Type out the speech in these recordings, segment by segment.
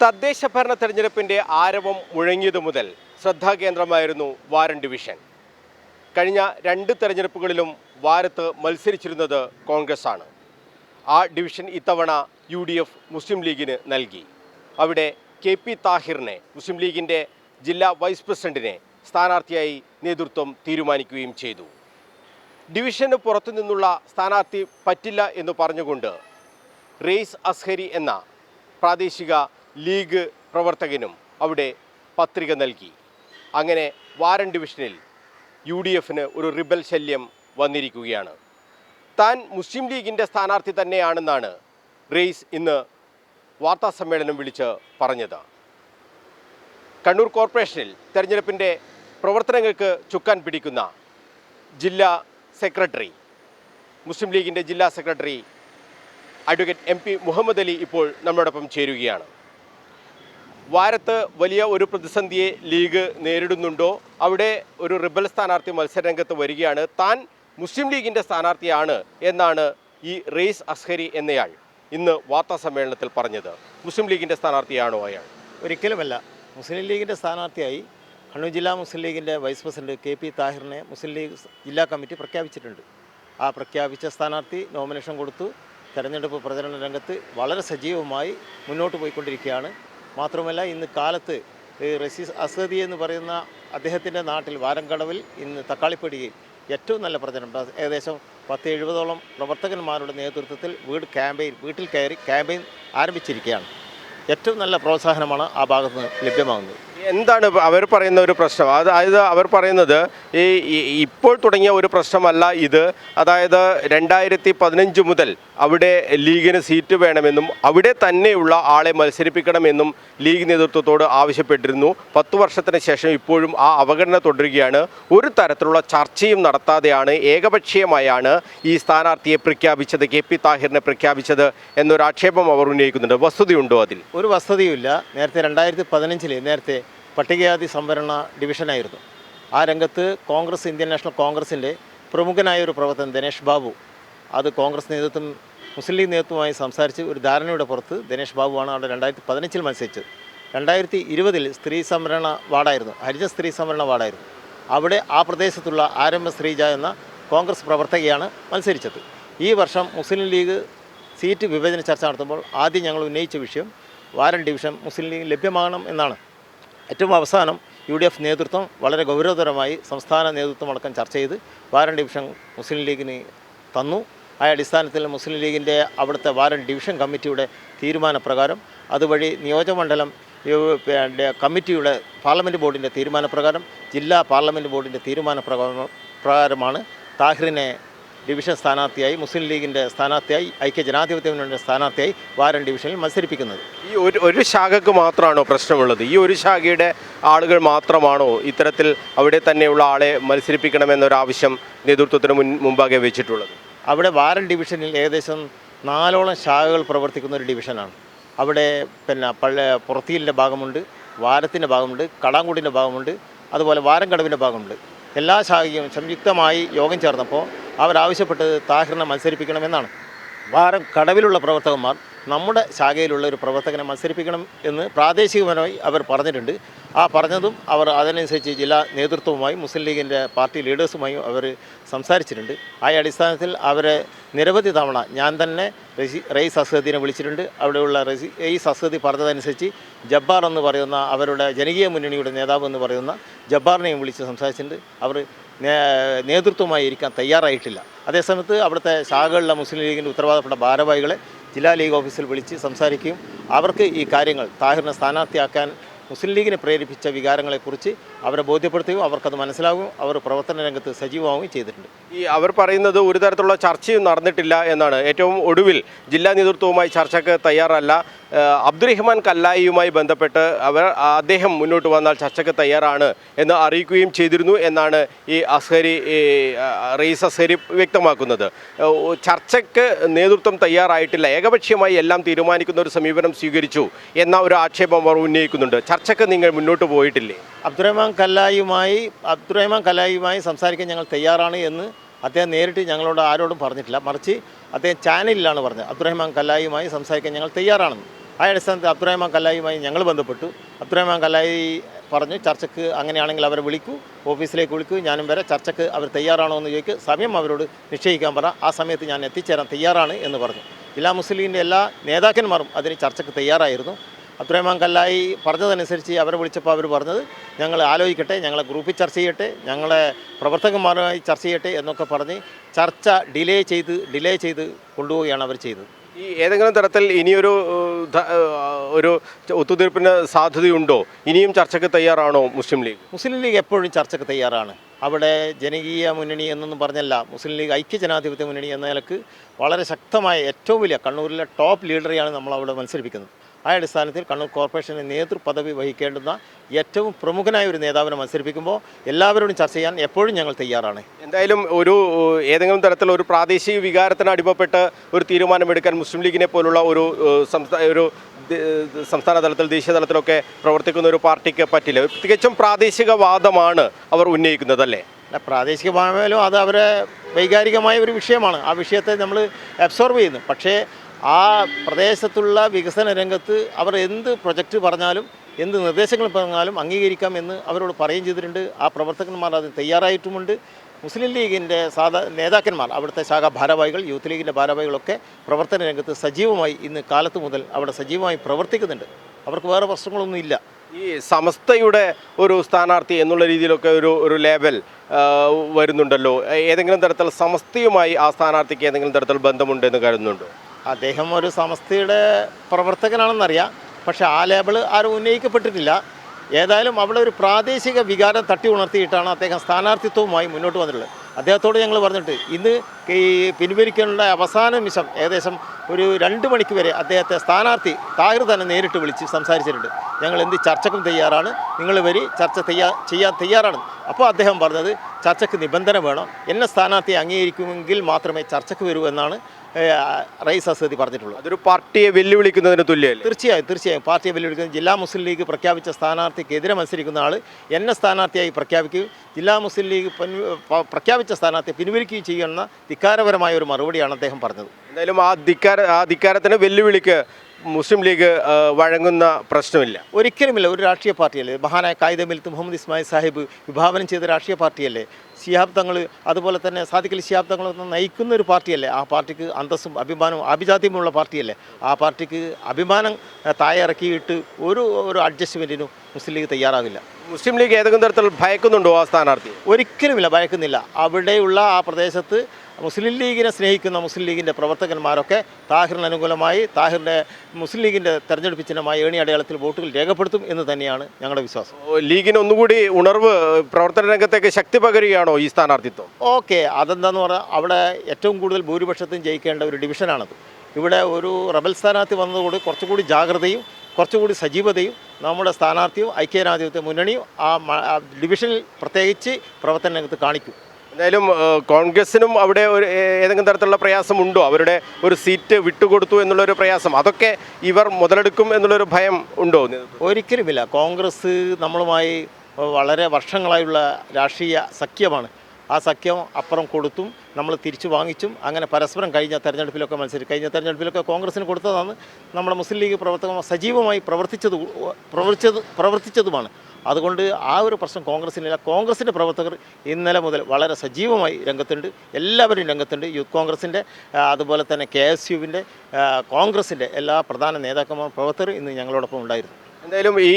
തദ്ദേശ ഭരണ തെരഞ്ഞെടുപ്പിന്റെ ആരവം മുഴങ്ങിയതു മുതൽ ശ്രദ്ധാകേന്ദ്രമായിരുന്നു വാരൻ ഡിവിഷൻ. കഴിഞ്ഞ രണ്ട് തെരഞ്ഞെടുപ്പുകളിലും വാരത്ത് മത്സരിച്ചിരുന്നത് കോൺഗ്രസ് ആണ് ആ ഡിവിഷൻ ഇത്തവണ യു ഡി എഫ് മുസ്ലിം ലീഗിന് നൽകി. അവിടെ കെ പി താഹിറിനെ മുസ്ലിം ലീഗിന്റെ ജില്ലാ വൈസ് പ്രസിഡന്റിനെ സ്ഥാനാർത്ഥിയായി നേതൃത്വം തീരുമാനിക്കുകയും ചെയ്തു. ഡിവിഷന് പുറത്തു നിന്നുള്ള സ്ഥാനാർത്ഥി പറ്റില്ല എന്ന് പറഞ്ഞുകൊണ്ട് റെയ്സ് അസ്ഹരി എന്ന പ്രാദേശിക ലീഗ് പ്രവർത്തകനും അവിടെ പത്രിക നൽകി. അങ്ങനെ വാരൻ ഡിവിഷനിൽ യു ഡി എഫിന് ഒരു റിബൽ ശല്യം വന്നിരിക്കുകയാണ്. താൻ മുസ്ലിം ലീഗിന്റെ സ്ഥാനാർത്ഥി തന്നെയാണെന്നാണ് റെയ്സ് ഇന്ന് വാർത്താ സമ്മേളനം വിളിച്ച് പറഞ്ഞത്. കണ്ണൂർ കോർപ്പറേഷനിൽ തെരഞ്ഞെടുപ്പിന്റെ പ്രവർത്തനങ്ങൾക്ക് ചുക്കാൻ പിടിക്കുന്ന ജില്ലാ സെക്രട്ടറി മുസ്ലിം ലീഗിന്റെ ജില്ലാ secretary advocate M P Muhammad Ali ഇപ്പോൾ നമ്മളോടൊപ്പം ചേരുകയാണ്. വാരത്ത് വലിയ ഒരു പ്രതിസന്ധിയെ ലീഗ് നേരിടുന്നുണ്ടോ? അവിടെ ഒരു റിബൽ സ്ഥാനാർത്ഥി മത്സരരംഗത്ത് വരികയാണ്. താൻ മുസ്ലിം ലീഗിന്റെ സ്ഥാനാർത്ഥിയാണ് എന്നാണ് ഈ റെയ്സ് അസ്ഹരി എന്നയാൾ ഇന്ന് വാർത്താ സമ്മേളനത്തിൽ പറഞ്ഞത്. മുസ്ലിം ലീഗിന്റെ സ്ഥാനാർത്ഥിയാണോ അയാൾ? ഒരിക്കലുമല്ല. മുസ്ലിം ലീഗിന്റെ സ്ഥാനാർത്ഥിയായി കണ്ണൂർ ജില്ലാ മുസ്ലിം ലീഗിന്റെ വൈസ് പ്രസിഡന്റ് കെ പി താഹിറിനെ മുസ്ലിം ലീഗ് ജില്ലാ കമ്മിറ്റി പ്രഖ്യാപിച്ചിട്ടുണ്ട്. ആ പ്രഖ്യാപിച്ച സ്ഥാനാർത്ഥി നോമിനേഷൻ കൊടുത്തു. തെരഞ്ഞെടുപ്പ് പ്രചരണ രംഗത്ത് വളരെ സജീവമായി മുന്നോട്ട് പോയിക്കൊണ്ടിരിക്കുകയാണ്. മാത്രമല്ല ഇന്ന് കാലത്ത് റസീ അസദി എന്ന് പറയുന്ന അദ്ദേഹത്തിന്റെ നാട്ടിൽ വാരംകടവിൽ ഇന്ന് തക്കാളിപ്പടിയിൽ ഏറ്റവും നല്ല പ്രചരണം. ഏകദേശം പത്ത് എഴുപതോളം പ്രവർത്തകന്മാരുടെ നേതൃത്വത്തിൽ വീട് ക്യാമ്പയിൻ വീട്ടിൽ കയറി ക്യാമ്പയിൻ ആരംഭിച്ചിരിക്കുകയാണ് ഏറ്റവും നല്ല പ്രോത്സാഹനമാണ് ആ ഭാഗത്ത് നിന്ന് ലഭ്യമാകുന്നത് എന്താണ് അവർ പറയുന്ന ഒരു പ്രശ്നം? അതായത് അവർ പറയുന്നത് ഈ ഇപ്പോൾ തുടങ്ങിയ ഒരു പ്രശ്നമല്ല ഇത്. അതായത് രണ്ടായിരത്തി പതിനഞ്ച് മുതൽ അവിടെ ലീഗിന് സീറ്റ് വേണമെന്നും അവിടെ തന്നെയുള്ള ആളെ മത്സരിപ്പിക്കണമെന്നും ലീഗ് നേതൃത്വത്തോട് ആവശ്യപ്പെട്ടിരുന്നു. പത്തു വർഷത്തിന് ശേഷം ഇപ്പോഴും ആ അവഗണന തുടരുകയാണ്. ഒരു തരത്തിലുള്ള ചർച്ചയും നടത്താതെയാണ് ഏകപക്ഷീയമായാണ് ഈ സ്ഥാനാർത്ഥിയെ പ്രഖ്യാപിച്ചത് കെ പി താഹിറിനെ പ്രഖ്യാപിച്ചത് എന്നൊരു ആക്ഷേപം അവർ ഉന്നയിക്കുന്നുണ്ട്. വസ്തുതയുണ്ടോ അതിൽ? ഒരു വസ്തുതയുമില്ല. നേരത്തെ രണ്ടായിരത്തി പതിനഞ്ചിൽ നേരത്തെ പട്ടികജാതി സംവരണ ഡിവിഷനായിരുന്നു. ആ രംഗത്ത് കോൺഗ്രസ് ഇന്ത്യൻ നാഷണൽ കോൺഗ്രസിന്റെ പ്രമുഖനായ ഒരു പ്രവർത്തകൻ ദിനേഷ് ബാബു. അത് കോൺഗ്രസ് നേതൃത്വം മുസ്ലിം ലീഗ് നേതൃത്വമായി സംസാരിച്ച് ഒരു ധാരണയുടെ പുറത്ത് ദിനേഷ് ബാബുവാണ് അവിടെ രണ്ടായിരത്തി പതിനഞ്ചിൽ മത്സരിച്ചത്. രണ്ടായിരത്തി ഇരുപതിൽ സ്ത്രീ സംവരണ വാർഡായിരുന്നു ഹരിജ സ്ത്രീ സംവരണ വാർഡായിരുന്നു. അവിടെ ആ പ്രദേശത്തുള്ള ആരംഭ ശ്രീജ എന്ന കോൺഗ്രസ് പ്രവർത്തകയാണ് മത്സരിച്ചത്. ഈ വർഷം മുസ്ലിം ലീഗ് സീറ്റ് വിഭജന ചർച്ച നടത്തുമ്പോൾ ആദ്യം ഞങ്ങൾ ഉന്നയിച്ച വിഷയം വാരൻ ഡിവിഷൻ മുസ്ലിം ലീഗ് ലഭ്യമാകണം എന്നാണ്. ഏറ്റവും അവസാനം യു ഡി എഫ് നേതൃത്വം വളരെ ഗൗരവതരമായി സംസ്ഥാന നേതൃത്വം അടക്കം ചർച്ച ചെയ്ത് വാരൻ ഡിവിഷൻ മുസ്ലിം ലീഗിന് തന്നു. ആ അടിസ്ഥാനത്തിൽ മുസ്ലിം ലീഗിന്റെ അവിടുത്തെ വാരൻ ഡിവിഷൻ കമ്മിറ്റിയുടെ തീരുമാനപ്രകാരം അതുവഴി നിയോജകമണ്ഡലം കമ്മിറ്റിയുടെ പാർലമെന്റ് ബോർഡിന്റെ തീരുമാനപ്രകാരം ജില്ലാ പാർലമെന്റ് ബോർഡിന്റെ തീരുമാനപ്രകാരം പ്രകാരമാണ് താഹിറിനെ ഡിവിഷൻ സ്ഥാനാർത്ഥിയായി മുസ്ലിം ലീഗിന്റെ സ്ഥാനാർത്ഥിയായി ഐക്യ ജനാധിപത്യ മുന്നണിയുടെ സ്ഥാനാർത്ഥിയായി വാരൻ ഡിവിഷനിൽ മത്സരിപ്പിക്കുന്നത്. ഈ ഒരു ഒരു ശാഖക്ക് മാത്രമാണോ പ്രശ്നമുള്ളത്? ഈ ഒരു ശാഖയുടെ ആളുകൾ മാത്രമാണോ ഇത്തരത്തിൽ അവിടെ തന്നെയുള്ള ആളെ മത്സരിപ്പിക്കണമെന്നൊരാവശ്യം നേതൃത്വത്തിന് മുൻ മുമ്പാകെ വെച്ചിട്ടുള്ളത്? അവിടെ വാരൻ ഡിവിഷനിൽ ഏകദേശം നാലോളം ശാഖകൾ പ്രവർത്തിക്കുന്ന ഒരു ഡിവിഷനാണ്. അവിടെ പിന്നെ പള്ള പുറത്തിയിലിന്റെ ഭാഗമുണ്ട് വാരത്തിന്റെ ഭാഗമുണ്ട് കടാങ്കുടിന്റെ ഭാഗമുണ്ട് അതുപോലെ വാരംകടവിന്റെ ഭാഗമുണ്ട്. എല്ലാ ശാഖയും സംയുക്തമായി യോഗം ചേർന്നപ്പോൾ അവരാവശ്യപ്പെട്ടത് താഹിറിനെ മത്സരിപ്പിക്കണമെന്നാണ്. വാരം കടവിലുള്ള പ്രവർത്തകന്മാർ നമ്മുടെ ശാഖയിലുള്ള ഒരു പ്രവർത്തകനെ മത്സരിപ്പിക്കണം എന്ന് പ്രാദേശികപരമായി അവർ പറഞ്ഞിട്ടുണ്ട്. ആ പറഞ്ഞതും അവർ അതിനനുസരിച്ച് ജില്ലാ നേതൃത്വവുമായി മുസ്ലിം ലീഗിന്റെ പാർട്ടി ലീഡേഴ്സുമായും അവർ സംസാരിച്ചിട്ടുണ്ട്. ആ അടിസ്ഥാനത്തിൽ അവരെ നിരവധി തവണ ഞാൻ തന്നെ റസി റെയ്സ് അസദീനെ വിളിച്ചിട്ടുണ്ട്. അവിടെയുള്ള റസി റെയ്സ് അസ്ഹദി പറഞ്ഞതനുസരിച്ച് ജബ്ബാർ എന്ന് പറയുന്ന അവരുടെ ജനകീയ മുന്നണിയുടെ നേതാവ് എന്ന് പറയുന്ന ജബ്ബാറിനെയും വിളിച്ച് സംസാരിച്ചിട്ടുണ്ട്. അവർ നേതൃത്വമായി ഇരിക്കാൻ തയ്യാറായിട്ടില്ല. അതേസമയത്ത് അവിടുത്തെ ശാഖകളിലെ മുസ്ലിം ലീഗിന്റെ ഉത്തരവാദപ്പെട്ട ഭാരവാഹികളെ ജില്ലാ ലീഗ് ഓഫീസിൽ വിളിച്ച് സംസാരിക്കുകയും അവർക്ക് ഈ കാര്യങ്ങൾ താഹിറിനെ സ്ഥാനാർത്ഥിയാക്കാൻ മുസ്ലിം ലീഗിനെ പ്രേരിപ്പിച്ച വികാരങ്ങളെക്കുറിച്ച് അവരെ ബോധ്യപ്പെടുത്തുകയും അവർക്കത് മനസ്സിലാവുകയും അവർ പ്രവർത്തന രംഗത്ത് സജീവമാവുകയും ചെയ്തിട്ടുണ്ട്. ഈ അവർ പറയുന്നത് ഒരു തരത്തിലുള്ള ചർച്ചയും നടന്നിട്ടില്ല എന്നാണ്. ഏറ്റവും ഒടുവിൽ ജില്ലാ നേതൃത്വവുമായി ചർച്ചയ്ക്ക് തയ്യാറല്ല അബ്ദുറഹ്മാൻ കല്ലായിയുമായി ബന്ധപ്പെട്ട് അവർ അദ്ദേഹം മുന്നോട്ട് വന്നാൽ ചർച്ചയ്ക്ക് തയ്യാറാണ് എന്ന് അറിയിക്കുകയും ചെയ്തിരുന്നു എന്നാണ് ഈ അസ്ഹരി റയീസ് അസ്ഹരി വ്യക്തമാക്കുന്നത്. ചർച്ചയ്ക്ക് നേതൃത്വം തയ്യാറായിട്ടില്ല. ഏകപക്ഷീയമായി എല്ലാം തീരുമാനിക്കുന്ന ഒരു സമീപനം സ്വീകരിച്ചു എന്ന ഒരു ആക്ഷേപം അവർ ഉന്നയിക്കുന്നുണ്ട്. ചർച്ചയ്ക്ക് നിങ്ങൾ മുന്നോട്ട് പോയിട്ടില്ലേ? അബ്ദുറഹ്മാൻ കല്ലായുമായി അബ്ദുറഹ്മാൻ കല്ലായുമായി സംസാരിക്കാൻ ഞങ്ങൾ തയ്യാറാണ് എന്ന് അദ്ദേഹം നേരിട്ട് ഞങ്ങളോട് ആരോടും പറഞ്ഞിട്ടില്ല. മറിച്ച് അദ്ദേഹം ചാനലിലാണ് പറഞ്ഞത്. അബ്ദുറഹ്മാൻ കല്ലായുമായി സംസാരിക്കാൻ ഞങ്ങൾ തയ്യാറാണെന്ന്. ആ അടിസ്ഥാനത്തിൽ അബ്ദുറഹ്മാൻ കല്ലായിയുമായി ഞങ്ങൾ ബന്ധപ്പെട്ടു. അബ്ദുറഹ്മാൻ കല്ലായി പറഞ്ഞു ചർച്ചയ്ക്ക് അങ്ങനെയാണെങ്കിൽ അവരെ വിളിക്കൂ ഓഫീസിലേക്ക് വിളിക്കൂ ഞാനും വരെ. ചർച്ചയ്ക്ക് അവർ തയ്യാറാണോ എന്ന് ചോദിക്കുക സമയം അവരോട് നിശ്ചയിക്കാൻ പറ. ആ സമയത്ത് ഞാൻ എത്തിച്ചേരാൻ തയ്യാറാണ് എന്ന് പറഞ്ഞു. ജില്ലാ മുസ്ലിമിന്റെ എല്ലാ നേതാക്കന്മാരും അതിന് ചർച്ചയ്ക്ക് തയ്യാറായിരുന്നു. അബ്ദുറഹ്മാൻ കല്ലായി പറഞ്ഞതനുസരിച്ച് അവരെ വിളിച്ചപ്പോൾ അവർ പറഞ്ഞത് ഞങ്ങൾ ആലോചിക്കട്ടെ ഞങ്ങളെ ഗ്രൂപ്പിൽ ചർച്ച ചെയ്യട്ടെ ഞങ്ങളെ പ്രവർത്തകന്മാരുമായി ചർച്ച ചെയ്യട്ടെ എന്നൊക്കെ പറഞ്ഞ് ചർച്ച ഡിലേ ചെയ്ത് ഡിലേ ചെയ്ത് കൊണ്ടുപോവുകയാണ് അവർ ചെയ്തത്. ഈ ഏതെങ്കിലും തരത്തിൽ ഇനിയൊരു ഒരു ഒത്തുതീർപ്പിന് സാധ്യതയുണ്ടോ? ഇനിയും ചർച്ചയ്ക്ക് തയ്യാറാണോ മുസ്ലിം ലീഗ്? മുസ്ലിം ലീഗ് എപ്പോഴും ചർച്ചയ്ക്ക് തയ്യാറാണ്. അവിടെ ജനകീയ മുന്നണി എന്നൊന്നും പറഞ്ഞല്ല. മുസ്ലിം ലീഗ് ഐക്യ ജനാധിപത്യ മുന്നണി എന്ന നിലയ്ക്ക് വളരെ ശക്തമായ ഏറ്റവും വലിയ കണ്ണൂരിലെ ടോപ്പ് ലീഡറെയാണ് നമ്മൾ അവിടെ മത്സരിപ്പിക്കുന്നത്. ആ അടിസ്ഥാനത്തിൽ കണ്ണൂർ കോർപ്പറേഷന്റെ നേതൃപദവി വഹിക്കേണ്ടുന്ന ഏറ്റവും പ്രമുഖനായ ഒരു നേതാവിനെ മത്സരിപ്പിക്കുമ്പോൾ എല്ലാവരോടും ചർച്ച ചെയ്യാൻ എപ്പോഴും ഞങ്ങൾ തയ്യാറാണ്. എന്തായാലും ഒരു ഏതെങ്കിലും തരത്തിലുള്ള ഒരു പ്രാദേശിക വികാരത്തിന് അടിമപ്പെട്ട് ഒരു തീരുമാനമെടുക്കാൻ മുസ്ലിം ലീഗിനെ പോലുള്ള ഒരു സംസ്ഥാന ഒരു സംസ്ഥാന തലത്തിൽ ദേശീയ തലത്തിലൊക്കെ പ്രവർത്തിക്കുന്ന ഒരു പാർട്ടിക്ക് പറ്റില്ല. തികച്ചും പ്രാദേശികവാദമാണ് അവർ ഉന്നയിക്കുന്നത് അല്ലേ? അല്ല പ്രാദേശികമായാലും അത് അവരെ വൈകാരികമായ ഒരു വിഷയമാണ്. ആ വിഷയത്തെ നമ്മൾ അബ്സോർവ് ചെയ്യുന്നു. പക്ഷേ ആ പ്രദേശത്തുള്ള വികസന രംഗത്ത് അവർ എന്ത് പ്രൊജക്റ്റ് പറഞ്ഞാലും എന്ത് നിർദ്ദേശങ്ങൾ പറഞ്ഞാലും അംഗീകരിക്കാം എന്ന് അവരോട് പറയുകയും ചെയ്തിട്ടുണ്ട്. ആ പ്രവർത്തകന്മാർ അത് തയ്യാറായിട്ടുമുണ്ട്. മുസ്ലിം ലീഗിന്റെ സാധാ നേതാക്കന്മാർ അവിടുത്തെ ശാഖ ഭാരവാഹികൾ യൂത്ത് ലീഗിന്റെ ഭാരവാഹികളൊക്കെ പ്രവർത്തന രംഗത്ത് സജീവമായി ഇന്ന് കാലത്ത് മുതൽ അവിടെ സജീവമായി പ്രവർത്തിക്കുന്നുണ്ട്. അവർക്ക് വേറെ പ്രശ്നങ്ങളൊന്നും ഇല്ല. ഈ സമസ്തയുടെ ഒരു സ്ഥാനാർത്ഥി എന്നുള്ള രീതിയിലൊക്കെ ഒരു ഒരു ലേബൽ വരുന്നുണ്ടല്ലോ. ഏതെങ്കിലും തരത്തിൽ സമസ്തയുമായി ആ സ്ഥാനാർത്ഥിക്ക് ഏതെങ്കിലും തരത്തിൽ ബന്ധമുണ്ടെന്ന് കരുതുന്നുണ്ടോ? അദ്ദേഹം ഒരു സമസ്തയുടെ പ്രവർത്തകനാണെന്നറിയാം. പക്ഷേ ആ ലേബിൾ ആരും ഉന്നയിക്കപ്പെട്ടിട്ടില്ല. ഏതായാലും അവിടെ ഒരു പ്രാദേശിക വികാരം തട്ടി ഉണർത്തിയിട്ടാണ് അദ്ദേഹം സ്ഥാനാർത്ഥിത്വവുമായി മുന്നോട്ട് വന്നിട്ടുള്ളത്. അദ്ദേഹത്തോട് ഞങ്ങൾ പറഞ്ഞിട്ട് ഇന്ന് ഈ പിൻവലിക്കാനുള്ള അവസാന നിമിഷം ഏകദേശം ഒരു രണ്ട് മണിക്ക് വരെ അദ്ദേഹത്തെ സ്ഥാനാർത്ഥി താഹിർ തന്നെ നേരിട്ട് വിളിച്ച് സംസാരിച്ചിട്ടുണ്ട്. ഞങ്ങൾ എന്ത് ചർച്ചക്കും തയ്യാറാണ്. നിങ്ങൾ വരി ചർച്ച തയ്യാ ചെയ്യാൻ തയ്യാറാണ്. അപ്പോൾ അദ്ദേഹം പറഞ്ഞത് ചർച്ചയ്ക്ക് നിബന്ധന വേണം. എന്നെ സ്ഥാനാർത്ഥി അംഗീകരിക്കുമെങ്കിൽ മാത്രമേ ചർച്ചയ്ക്ക് വരൂ എന്നാണ് റയീസ് അസദി പറഞ്ഞിട്ടുള്ളൂ. അതൊരു പാർട്ടിയെ വെല്ലുവിളിക്കുന്നതിന് തുല്യമല്ലേ? തീർച്ചയായും തീർച്ചയായും. പാർട്ടിയെ വെല്ലുവിളിക്കുന്ന ജില്ലാ മുസ്ലിം ലീഗ് പ്രഖ്യാപിച്ച സ്ഥാനാർത്ഥിക്കെതിരെ മത്സരിക്കുന്ന ആൾ എന്നെ സ്ഥാനാർത്ഥിയായി പ്രഖ്യാപിക്കുകയും ജില്ലാ മുസ്ലിം ലീഗ് പ്രഖ്യാപിച്ച സ്ഥാനാർത്ഥിയെ പിൻവലിക്കുകയും ചെയ്യുന്ന ധിക്കാരപരമായ ഒരു മറുപടിയാണ് അദ്ദേഹം പറഞ്ഞത്. എന്തായാലും ആ ധിക്കാര ആ ധിക്കാരത്തിന് വെല്ലുവിളിക്ക് മുസ്ലിം ലീഗ് വഴങ്ങുന്ന പ്രശ്നമില്ല. ഒരിക്കലുമില്ല ഒരു രാഷ്ട്രീയ പാർട്ടിയല്ലേ? മഹാനായ കായിദമിൽത്ത് മുഹമ്മദ് ഇസ്മായിൽ സാഹിബ് വിഭാവനം ചെയ്ത രാഷ്ട്രീയ പാർട്ടിയല്ലേ? ശിഹാബ് തങ്ങൾ അതുപോലെ തന്നെ സാദിഖലി ശിഹാബ് നയിക്കുന്ന ഒരു പാർട്ടിയല്ലേ? ആ പാർട്ടിക്ക് അന്തസ്സും അഭിമാനവും അഭിജാത്യമുള്ള പാർട്ടിയല്ലേ? ആ പാർട്ടിക്ക് അഭിമാനം തായറക്കിയിട്ട് ഒരു ഒരു അഡ്ജസ്റ്റ്മെന്റിനും മുസ്ലിം ലീഗ് തയ്യാറാവില്ല. മുസ്ലിം ലീഗ് ഏതെങ്കിലും തരത്തിൽ ഭയക്കുന്നുണ്ടോ ആ സ്ഥാനാർത്ഥി? ഒരിക്കലുമില്ല ഭയക്കുന്നില്ല. അവിടെയുള്ള ആ പ്രദേശത്ത് മുസ്ലിം ലീഗിനെ സ്നേഹിക്കുന്ന മുസ്ലിം ലീഗിന്റെ പ്രവർത്തകന്മാരൊക്കെ താഹിറിന് അനുകൂലമായി താഹിറിന്റെ മുസ്ലിം ലീഗിന്റെ തെരഞ്ഞെടുപ്പ് ചിഹ്നമായി ഏണി അടയാളത്തിൽ വോട്ടുകൾ രേഖപ്പെടുത്തും എന്ന് തന്നെയാണ് ഞങ്ങളുടെ വിശ്വാസം. ലീഗിന് ഒന്നുകൂടി ഉണർവ് പ്രവർത്തന രംഗത്തേക്ക് ശക്തി പകരുകയാണോ ഈ സ്ഥാനാർത്ഥിത്വം? ഓക്കെ അതെന്താണെന്ന് പറഞ്ഞാൽ അവിടെ ഏറ്റവും കൂടുതൽ ഭൂരിപക്ഷത്തും ജയിക്കേണ്ട ഒരു ഡിവിഷനാണത്. ഇവിടെ ഒരു റബൽ സ്ഥാനാർത്ഥി വന്നതോട് കുറച്ചുകൂടി ജാഗ്രതയും കുറച്ചുകൂടി സജീവതയും നമ്മുടെ സ്ഥാനാർത്ഥിയും ഐക്യജനാധിപത്യ മുന്നണിയും ആ ആ ഡിവിഷനിൽ പ്രത്യേകിച്ച് പ്രവർത്തന രംഗത്ത് കാണിക്കും. എന്തായാലും കോൺഗ്രസിനും അവിടെ ഒരു ഏതെങ്കിലും തരത്തിലുള്ള പ്രയാസമുണ്ടോ? അവരുടെ ഒരു സീറ്റ് വിട്ടുകൊടുത്തു എന്നുള്ളൊരു പ്രയാസം. അതൊക്കെ ഇവർ മുതലെടുക്കും എന്നുള്ളൊരു ഭയം ഉണ്ടോ? ഒരിക്കലുമില്ല. കോൺഗ്രസ് നമ്മളുമായി വളരെ വർഷങ്ങളായുള്ള രാഷ്ട്രീയ സഖ്യമാണ്. ആ സഖ്യം അപ്പുറം കൊടുത്തും നമ്മൾ തിരിച്ചു വാങ്ങിച്ചും അങ്ങനെ പരസ്പരം കഴിഞ്ഞ തെരഞ്ഞെടുപ്പിലൊക്കെ മത്സരിച്ചു. കഴിഞ്ഞ തെരഞ്ഞെടുപ്പിലൊക്കെ കോൺഗ്രസിന് കൊടുത്തതാണ് നമ്മുടെ മുസ്ലിം ലീഗ് പ്രവർത്തകർ സജീവമായി പ്രവർത്തിച്ചത് പ്രവർത്തിച്ചത് പ്രവർത്തിച്ചതുമാണ്. അതുകൊണ്ട് ആ ഒരു പ്രശ്നം കോൺഗ്രസിനില്ല കോൺഗ്രസിന്റെ പ്രവർത്തകർ ഇന്നലെ മുതൽ വളരെ സജീവമായി രംഗത്തുണ്ട്. എല്ലാവരും രംഗത്തുണ്ട്. യൂത്ത് കോൺഗ്രസിന്റെ അതുപോലെ തന്നെ കെ എസ് യുവിന്റെ കോൺഗ്രസിന്റെ എല്ലാ പ്രധാന നേതാക്കന്മാർ പ്രവർത്തകർ ഇന്ന് ഞങ്ങളോടൊപ്പം ഉണ്ടായിരുന്നു. എന്തായാലും ഈ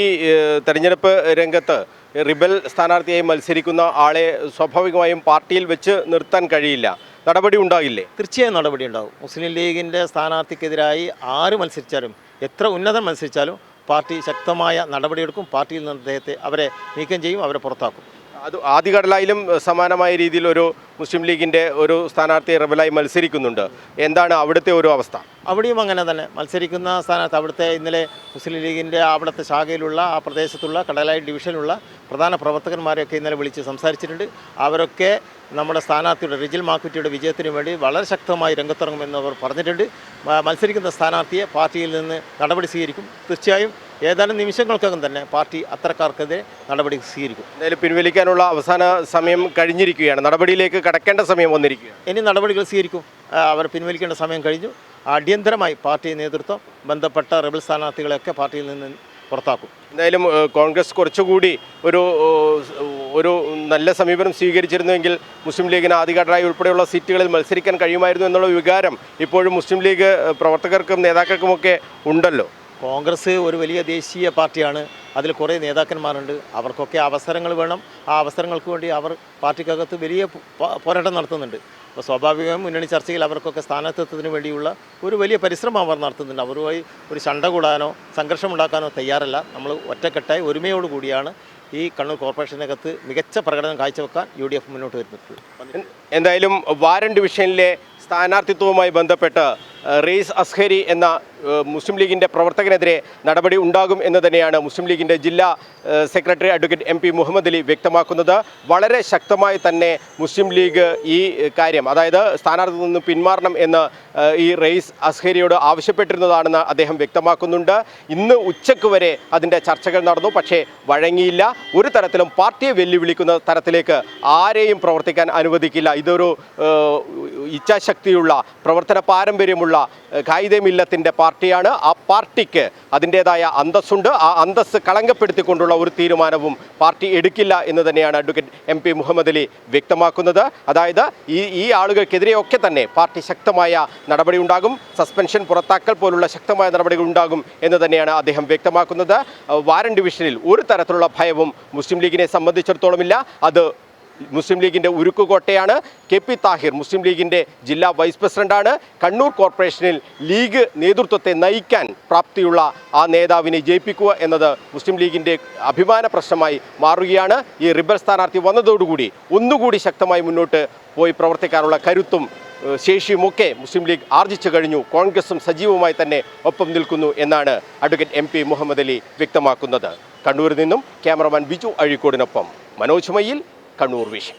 തെരഞ്ഞെടുപ്പ് രംഗത്ത് റിബൽ സ്ഥാനാർത്ഥിയായി മത്സരിക്കുന്ന ആളെ സ്വാഭാവികമായും പാർട്ടിയിൽ വെച്ച് നിർത്താൻ കഴിയില്ല. നടപടി ഉണ്ടാകില്ലേ? തീർച്ചയായും നടപടി ഉണ്ടാകും. മുസ്ലിം ലീഗിന്റെ സ്ഥാനാർത്ഥിക്കെതിരായി ആര് മത്സരിച്ചാലും എത്ര ഉന്നതം മത്സരിച്ചാലും പാർട്ടി ശക്തമായ നടപടിയെടുക്കും. പാർട്ടിയിൽ നിന്ന് അദ്ദേഹത്തെ അവരെ നീക്കം ചെയ്യും അവരെ പുറത്താക്കും. അത് ആദ്യകടലായാലും സമാനമായ രീതിയിൽ ഒരു മുസ്ലിം ലീഗിന്റെ ഒരു സ്ഥാനാർത്ഥി റബലായി മത്സരിക്കുന്നുണ്ട്. എന്താണ് അവിടുത്തെ ഒരു അവസ്ഥ? അവിടെയും അങ്ങനെ തന്നെ. മത്സരിക്കുന്ന സ്ഥാനാർത്ഥി അവിടുത്തെ ഇന്നലെ മുസ്ലിം ലീഗിന്റെ അവിടുത്തെ ശാഖയിലുള്ള ആ പ്രദേശത്തുള്ള കടലായി ഡിവിഷനിലുള്ള പ്രധാന പ്രവർത്തകന്മാരെയൊക്കെ ഇന്നലെ വിളിച്ച് സംസാരിച്ചിട്ടുണ്ട്. അവരൊക്കെ നമ്മുടെ സ്ഥാനാർത്ഥിയുടെ റിജിൽ മാക്കുറ്റിയുടെ വിജയത്തിന് വേണ്ടി വളരെ ശക്തമായി രംഗത്തിറങ്ങുമെന്ന് അവർ പറഞ്ഞിട്ടുണ്ട്. മത്സരിക്കുന്ന സ്ഥാനാർത്ഥിയെ പാർട്ടിയിൽ നിന്ന് നടപടി സ്വീകരിക്കും. തീർച്ചയായും ഏതാനും നിമിഷങ്ങൾക്കകം തന്നെ പാർട്ടി അത്തരക്കാർക്കെതിരെ നടപടി സ്വീകരിക്കും. എന്തായാലും പിൻവലിക്കാനുള്ള അവസാന സമയം കഴിഞ്ഞിരിക്കുകയാണ്. നടപടിയിലേക്ക് കടക്കേണ്ട സമയം വന്നിരിക്കുകയാണ്. ഇനി നടപടികൾ സ്വീകരിക്കും. അവർ പിൻവലിക്കേണ്ട സമയം കഴിഞ്ഞു. അടിയന്തരമായി പാർട്ടി നേതൃത്വം ബന്ധപ്പെട്ട റെബൽ സ്ഥാനാർത്ഥികളെയൊക്കെ പാർട്ടിയിൽ നിന്ന് പുറത്താക്കും. എന്തായാലും കോൺഗ്രസ് കുറച്ചുകൂടി ഒരു ഒരു നല്ല സമീപനം സ്വീകരിച്ചിരുന്നുവെങ്കിൽ മുസ്ലിം ലീഗിന് ആദ്യഘട്ടമായി ഉൾപ്പെടെയുള്ള സീറ്റുകളിൽ മത്സരിക്കാൻ കഴിയുമായിരുന്നു എന്നുള്ള വികാരം ഇപ്പോഴും മുസ്ലിം ലീഗ് പ്രവർത്തകർക്കും നേതാക്കൾക്കുമൊക്കെ ഉണ്ടല്ലോ. കോൺഗ്രസ് ഒരു വലിയ ദേശീയ പാർട്ടിയാണ്. അതിൽ കുറേ നേതാക്കന്മാരുണ്ട്. അവർക്കൊക്കെ അവസരങ്ങൾ വേണം. ആ അവസരങ്ങൾക്ക് വേണ്ടി അവർ പാർട്ടിക്കകത്ത് വലിയ പോരാട്ടം നടത്തുന്നുണ്ട്. അപ്പോൾ സ്വാഭാവികമായും മുന്നണി ചർച്ചയിൽ അവർക്കൊക്കെ സ്ഥാനത്തെത്തുന്നതിന് വേണ്ടിയുള്ള ഒരു വലിയ പരിശ്രമം അവർ നടത്തുന്നുണ്ട്. അവരുമായി ഒരു ചണ്ട കൂടാനോ സംഘർഷമുണ്ടാക്കാനോ തയ്യാറല്ല. നമ്മൾ ഒറ്റക്കെട്ടായി ഒരുമയോട് കൂടിയാണ് ഈ കണ്ണൂർ കോർപ്പറേഷനകത്ത് മികച്ച പ്രകടനം കാഴ്ചവെക്കാൻ യു ഡി എഫ് മുന്നോട്ട് വരുന്നത്. എന്തായാലും വാരൻ ഡിവിഷനിലെ സ്ഥാനാർത്ഥിത്വവുമായി ബന്ധപ്പെട്ട് റെയ്സ് അസ്ഹരി എന്ന മുസ്ലിം ലീഗിന്റെ പ്രവർത്തകനെതിരെ നടപടി ഉണ്ടാകും എന്ന് തന്നെയാണ് മുസ്ലിം ലീഗിന്റെ ജില്ലാ secretary advocate M P Muhammad Ali വ്യക്തമാക്കുന്നത്. വളരെ ശക്തമായി തന്നെ മുസ്ലിം ലീഗ് ഈ കാര്യം അതായത് സ്ഥാനാർത്ഥി നിന്ന് പിന്മാറണം എന്ന് ഈ റെയ്സ് അസ്ഹരിയോട് ആവശ്യപ്പെട്ടിരുന്നതാണെന്ന് അദ്ദേഹം വ്യക്തമാക്കുന്നുണ്ട്. ഇന്ന് ഉച്ചയ്ക്ക് വരെ അതിന്റെ ചർച്ചകൾ നടന്നു പക്ഷേ വഴങ്ങിയില്ല. ഒരു തരത്തിലും പാർട്ടിയെ വെല്ലുവിളിക്കുന്ന തരത്തിലേക്ക് ആരെയും പ്രവർത്തിക്കാൻ അനുവദിക്കില്ല. ഇതൊരു ഇച്ഛാശക്തിയുള്ള പ്രവർത്തന പാരമ്പര്യമുള്ള ഏഹ്, ഖായിദെ മില്ലത്തിന്റെ പാർട്ടിയാണ്. ആ പാർട്ടിക്ക് അതിന്റേതായ അന്തസ്സുണ്ട്. ആ അന്തസ്സ് കളങ്കപ്പെടുത്തിക്കൊണ്ടുള്ള ഒരു തീരുമാനവും പാർട്ടി എടുക്കില്ല എന്ന് തന്നെയാണ് advocate M P Muhammad Ali വ്യക്തമാക്കുന്നത്. അതായത് ഈ ഈ ആളുകൾക്കെതിരെയൊക്കെ തന്നെ പാർട്ടി ശക്തമായ നടപടി ഉണ്ടാകും. സസ്പെൻഷൻ പുറത്താക്കൽ പോലുള്ള ശക്തമായ നടപടികൾ ഉണ്ടാകും എന്ന് തന്നെയാണ് അദ്ദേഹം വ്യക്തമാക്കുന്നത്. വാരൻ ഡിവിഷനിൽ ഒരു തരത്തിലുള്ള ഭയവും മുസ്ലിം ലീഗിനെ സംബന്ധിച്ചിടത്തോളമില്ല. അത് മുസ്ലിം ലീഗിന്റെ ഉരുക്കുകോട്ടയാണ് കെ പി താഹിർ. മുസ്ലിം ലീഗിന്റെ ജില്ലാ വൈസ് പ്രസിഡന്റാണ്. കണ്ണൂർ കോർപ്പറേഷനിൽ ലീഗ് നേതൃത്വത്തെ നയിക്കാൻ പ്രാപ്തിയുള്ള ആ നേതാവിനെ ജയിപ്പിക്കുക എന്നത് മുസ്ലിം ലീഗിന്റെ അഭിമാന പ്രശ്നമായി മാറുകയാണ്. ഈ റിബൽ സ്ഥാനാർത്ഥി വന്നതോടുകൂടി ഒന്നുകൂടി ശക്തമായി മുന്നോട്ട് പോയി പ്രവർത്തിക്കാനുള്ള കരുത്തും ശേഷിയുമൊക്കെ മുസ്ലിം ലീഗ് ആർജിച്ചു കഴിഞ്ഞു. കോൺഗ്രസും സജീവമായി തന്നെ ഒപ്പം നിൽക്കുന്നു എന്നാണ് advocate M P Muhammad Ali വ്യക്തമാക്കുന്നത്. കണ്ണൂരിൽ നിന്നും ക്യാമറമാൻ ബിജു അഴീക്കോടിനൊപ്പം മനോജ് മയ്യിൽ കണ്ണൂർ വിഷൻ.